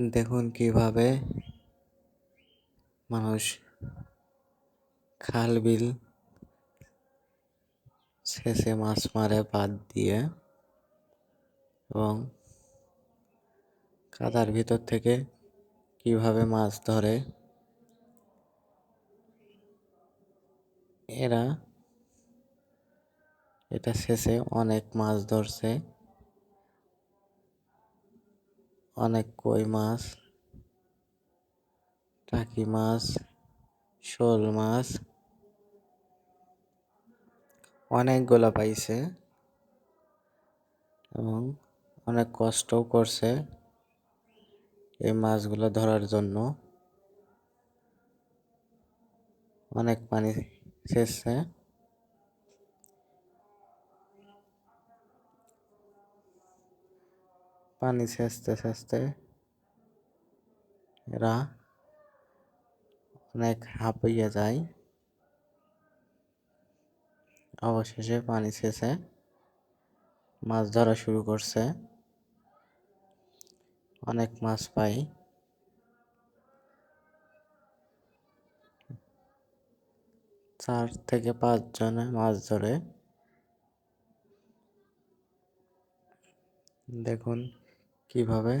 দেখুন কীভাবে মানুষ খাল বিল শেষে মাছ মারে বাদ দিয়ে এবং কাদার ভিতর থেকে কীভাবে মাছ ধরে, এরা এটা শেষে অনেক মাছ ধরছে। অনেক কই মাছ, টাকি মাছ, শোল মাছ, অনেকগুলো পাইছে এবং অনেক কষ্টও করছে এই মাছগুলো ধরার জন্য। অনেক পানি শেষছে পানি সেচতে সেচতে এরা অনেক হাঁপিয়ে যায়। অবশেষে পানি শেষে মাছ ধরা শুরু করছে। অনেক মাছ পাই। চার থেকে পাঁচ জনে মাছ ধরে। দেখুন কীভাবে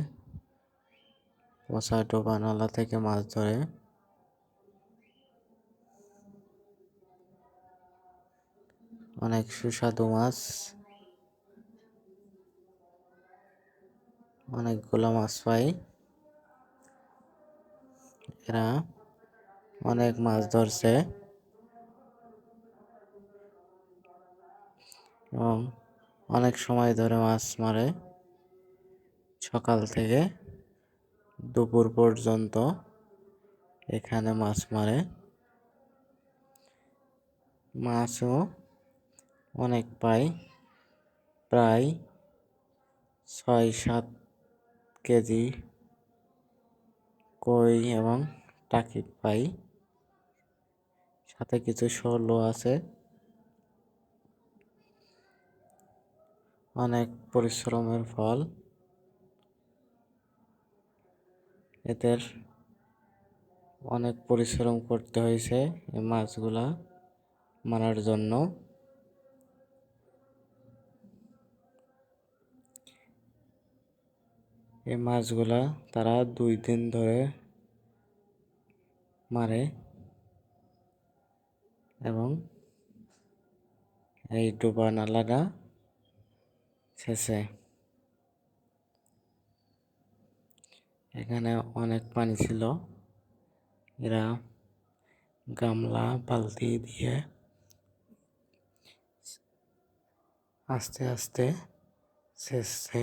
পচা ডোবা নালা থেকে মাছ ধরে? অনেক সুস্বাদু মাছ। অনেকগুলো মাছ পাই। এরা অনেক মাছ ধরছে। এবং অনেক সময় ধরে মাছ মারে। সকাল থেকে দুপুর পর্যন্ত এখানে মাছ মারে। মাছও অনেক পাই, প্রায় ছয় সাত কেজি কই এবং টাকি পাই। সাথে কিছু শোলও আছে। অনেক পরিশ্রমের ফল। এদের অনেক পরিশ্রম করতে হয়েছে এই মাছগুলা মারার জন্য। এই মাছগুলা তারা দুই দিন ধরে মারে এবং এই ডোবা নালাটা শেষে এখানে অনেক পানি ছিল। এরা গামলা, বালতি দিয়ে আস্তে আস্তে শেষে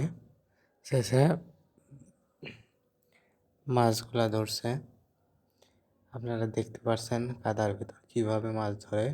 শেষে মাছগুলা ধরছে। আপনারা দেখতে পাচ্ছেন কাদার ভিতর কীভাবে মাছ ধরে।